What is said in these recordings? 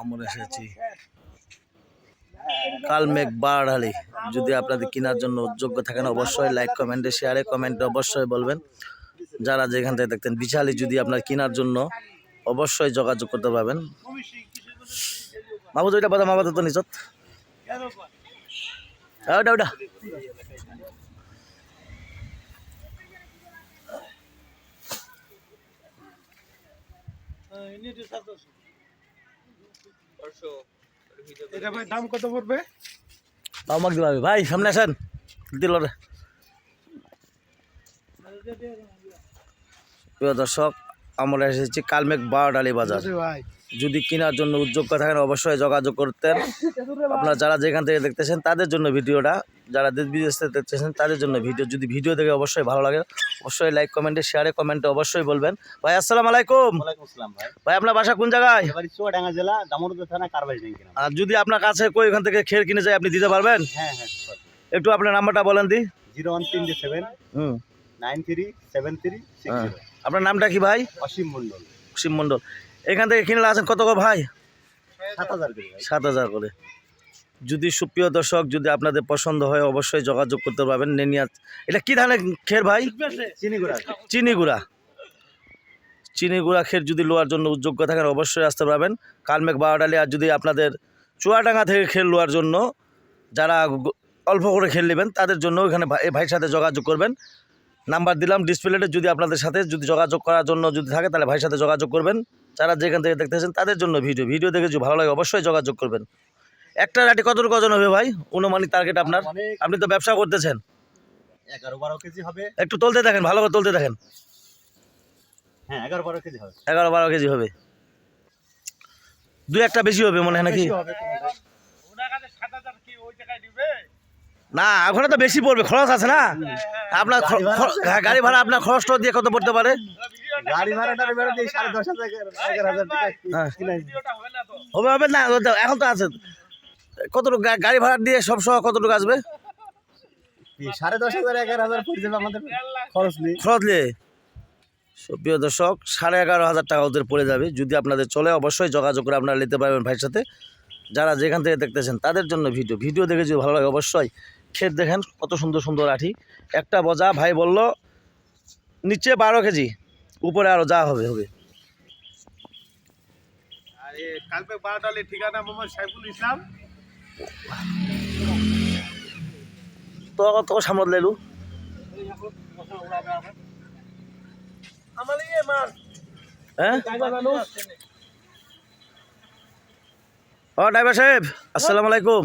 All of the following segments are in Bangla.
আমরা এসেছি কালমেঘ বাড়ালি যদি আপনাদের কেনার জন্য যোগ্য থাকেন অবশ্যই লাইক কমেন্টে শেয়ারে কমেন্টে অবশ্যই বলবেন। যারা যেখান থেকে দেখতেন বিশালি যদি আপনার কেনার জন্য অবশ্যই যোগাযোগ করতে পারবেন। মাবুদ ওইটা বাদা মাবাদ তো হ্যাঁ, ওটা ওটা এটা ভাই দাম কত পড়বে? আমাকে দিবা ভাই সামনে আসেন। দিল প্রিয় দর্শক আমরা এসেছি কালমেঘ বারোডালি বাজার। ভাই। যদি কেনার জন্য উদ্যোগ থাকেন অবশ্যই যোগাযোগ করতেন। আপনারা যারা যেখান থেকে দেখতেছেন তাদের জন্য ভিডিওটা যারা দেশ বিদেশ থেকে দেখতেছেন তাদের জন্য ভিডিও। যদি ভিডিও দেখে অবশ্যই ভালো লাগে অবশ্যই লাইক কমেন্টে শেয়ারে কমেন্টে অবশ্যই বলবেন। ভাই আসসালামু আলাইকুম। ভাই। ভাই আপনার বাসা কোন জায়গায়? আর যদি আপনার কাছে কই ওখান থেকে খের কিনে যায় আপনি দিতে পারবেন? হ্যাঁ হ্যাঁ একটু আপনার নাম্বারটা বলেন দি। জিরো ওয়ান তিন সেভেন হুম। নাইন থ্রি সেভেন থ্রি হ্যাঁ। আপনার নামটা কি ভাই? অসীম মন্ডল অসীম মণ্ডল। এখান থেকে কিনলে আছেন কত করে ভাই? সাত হাজার করে সাত হাজার করে। যদি সুপ্রিয় দর্শক যদি আপনাদের পছন্দ হয় অবশ্যই যোগাযোগ করতে পারবেন নেনিয়া। এটা কি ধানের খের ভাই? চিনি গুড়া। চিনি গুঁড়া। চিনি গুঁড়া খের যদি লোয়ার জন্য যোগ্য থাকেন অবশ্যই আসতে পারবেন। কালমেঘ বারোডালি আর যদি আপনাদের চুয়াডাঙ্গা থেকে খের লোয়ার জন্য যারা অল্প করে খেল নেবেন তাদের জন্য এখানে ভাই- এই ভাইয়ের সাথে যোগাযোগ করবেন। নাম্বার দিলাম ডিসপ্লেতে যদি আপনাদের সাথে যদি যোগাযোগ করার জন্য যদি থাকে তাহলে ভাইয়ের সাথে যোগাযোগ করবেন। যারা যেখান থেকে দেখতেছেন তাদের জন্য ভিডিও। ভিডিও দেখে যদি ভালো লাগে অবশ্যই যোগাযোগ করবেন। একটা রাটি কতটুকু ওজন হবে ভাই? অনুমানিক টার্গেট আপনার? আপনি তো ব্যবসা করতেছেন। এগারো বারো কেজি হবে। একটু তুলতে দেখেন ভালো করে তুলতে দেখেন। হ্যাঁ এগারো বারো কেজি হবে। এগারো বারো কেজি হবে। দুই একটা বেশি হবে মনে হয় নাকি? না ওখানে তো বেশি পড়বে খরচ আছে না? আপনার হ্যাঁ, গাড়ি ভাড়া আপনার খরচটা দিয়ে কত পড়তে পারে? গাড়ি ভাড়া টাড়ি ভাড়া দিয়ে সাড়ে দশ হাজার এগারো হাজার টাকা হ্যাঁ। হবে না হবে হবে না এখন তো আছে। কতটুকু গাড়ি ভাড়া দিয়ে সব সহ কতটুকু আসবে? সাড়ে দশ হাজার এগারো হাজার পড়ে যাবে আমাদের খরচ নেই খরচ দর্শক সাড়ে এগারো হাজার টাকা ওদের পড়ে যাবে। যদি আপনাদের চলে অবশ্যই যোগাযোগ করে আপনারা নিতে পারবেন ভাইয়ের সাথে। যারা যেখান থেকে দেখতেছেন তাদের জন্য ভিডিও। ভিডিও দেখে যদি ভালো লাগে অবশ্যই ক্ষেত দেখেন কত সুন্দর সুন্দর আঠি। একটা বজা ভাই বলল নিচে বারো কেজি। উপরে আরও যা হবে হবে। আর বারোটালে ঠিকানা মোহাম্মদ সাইফুল ইসলাম। তো তো সামনে লেলু আমার মার হ্যাঁ? ড্রাইভার ড্রাইভার সাহেব আসসালামু আলাইকুম।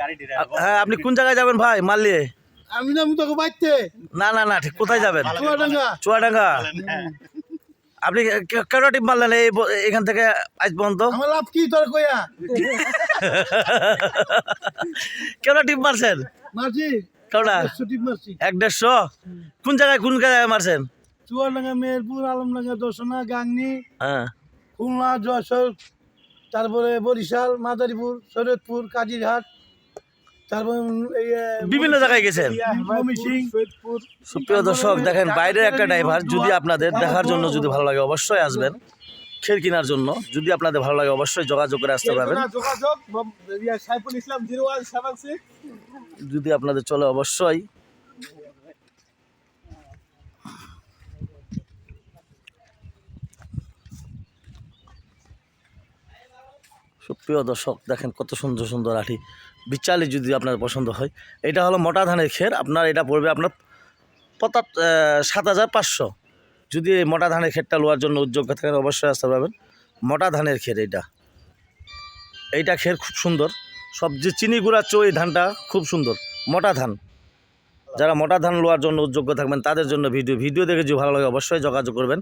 গাড়ি হ্যাঁ আপনি কোন জায়গায় যাবেন ভাই মাল নিয়ে? আমি না তোকে বাইতে না না না ঠিক কোথায় যাবেন? চুয়াডাঙ্গা। চুয়াডাঙ্গা? আপনি কেন টিপ মারলেন এই এখান থেকে আজ পর্যন্ত? আমার লাভ কি তোর কইয়া? কেন টিপ মারছেন? মারছি। কেনটা ছুটি মারছি। এক দেড়শো? কোন জায়গায় কোন জায়গায় মারছেন? চুয়াডাঙ্গা মেহেরপুর আলমডাঙ্গা দর্শনা গাংনি হ্যাঁ। খুলনা যশোর তারপরে বরিশাল মাদারীপুর শরীয়তপুর কাজিরহাট বিভিন্ন জায়গায় গেছেন। সুপ্রিয় দর্শক দেখেন বাইরের একটা ড্রাইভার যদি আপনাদের দেখার জন্য যদি ভালো লাগে অবশ্যই আসবেন। খের কেনার জন্য। যদি আপনাদের ভালো লাগে অবশ্যই যোগাযোগ করে আসতে পারবেন। যদি আপনাদের চলে অবশ্যই। সুপ্রিয় দর্শক, দেখেন কত সুন্দর সুন্দর আঠি বিচালি যদি আপনার পছন্দ হয়, এটা হলো মোটা ধানের খের। আপনার এটা পড়বে আপনার পঁচাত সাত হাজার পাঁচশো। যদি এই মোটা ধানের খেরটা লোয়ার জন্য উদ্যোগ থাকেন অবশ্যই আসতে পারবেন মোটা ধানের খের এইটা এইটা খের খুব সুন্দর। সবজি চিনি গুঁড়া চো এই ধানটা খুব সুন্দর। মোটা ধান। যারা মোটা ধান লোয়ার জন্য উদ্যোগ্য থাকবেন, তাদের জন্য ভিডিও ভিডিও দেখে যদি ভালো লাগে অবশ্যই যোগাযোগ করবেন।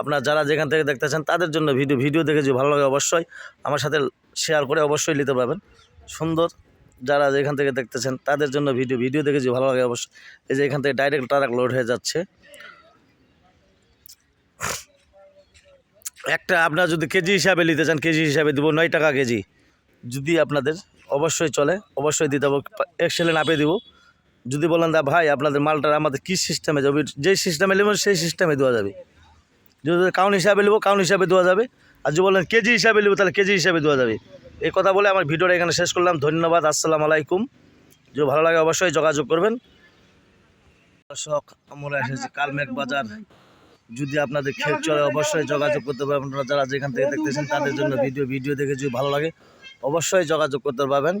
আপনার যারা যেখান থেকে দেখতেছেন তাদের জন্য ভিডিও ভিডিও দেখে যদি ভালো লাগে অবশ্যই আমার সাথে শেয়ার করে অবশ্যই নিতে পারবেন। সুন্দর যারা যেখান থেকে দেখতেছেন তাদের জন্য ভিডিও ভিডিও দেখে যদি ভালো লাগে অবশ্যই। এই যে এখান থেকে ডাইরেক্ট ট্রাক লোড হয়ে যাচ্ছে। একটা আপনার যদি কেজি হিসাবে নিতে চান, কেজি হিসাবে দেবো নয় টাকা কেজি। যদি আপনাদের অবশ্যই চলে, অবশ্যই দিতে হবে। এক্সেলে নাপে দিব। যদি বলেন দা, ভাই, আপনাদের মালটা আমাদের কী সিস্টেমে যাবে? যেই সিস্টেমে নেবেন, সেই সিস্টেমে দেওয়া যাবে। যদি কাউন হিসাবে নেব, কাউন হিসাবে দেওয়া যাবে। আর যদি বলেন, কেজি হিসাবে নেব, তাহলে কেজি হিসাবে দেওয়া যাবে। এই কথা বলে আমার ভিডিওটা এখানে শেষ করলাম। ধন্যবাদ, আসসালামু আলাইকুম। যদি ভালো লাগে, অবশ্যই যোগাযোগ করবেন। দর্শক, আমরা এসেছি কালমেঘ বাজার। যদি আপনাদের ক্ষেত চলে, অবশ্যই যোগাযোগ করতে পারবেন। আপনারা যারা যেখান থেকে দেখতেছেন, তাদের জন্য ভিডিও ভিডিও দেখে যদি ভালো লাগে, অবশ্যই যোগাযোগ করতে পারবেন।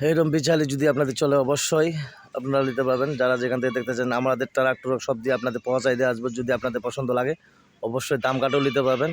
এইরকম বিচালি যদি আপনাদের চলে, অবশ্যই আপনারা নিতে পারবেন। যারা যেখান থেকে দেখতেছেন আমাদের ট্রাক্টর সব দিয়ে আপনাদের পৌঁছাই দিয়ে আসব, যদি আপনাদের পছন্দ লাগে। অবশ্যই দাম কাটেও নিতে পারবেন।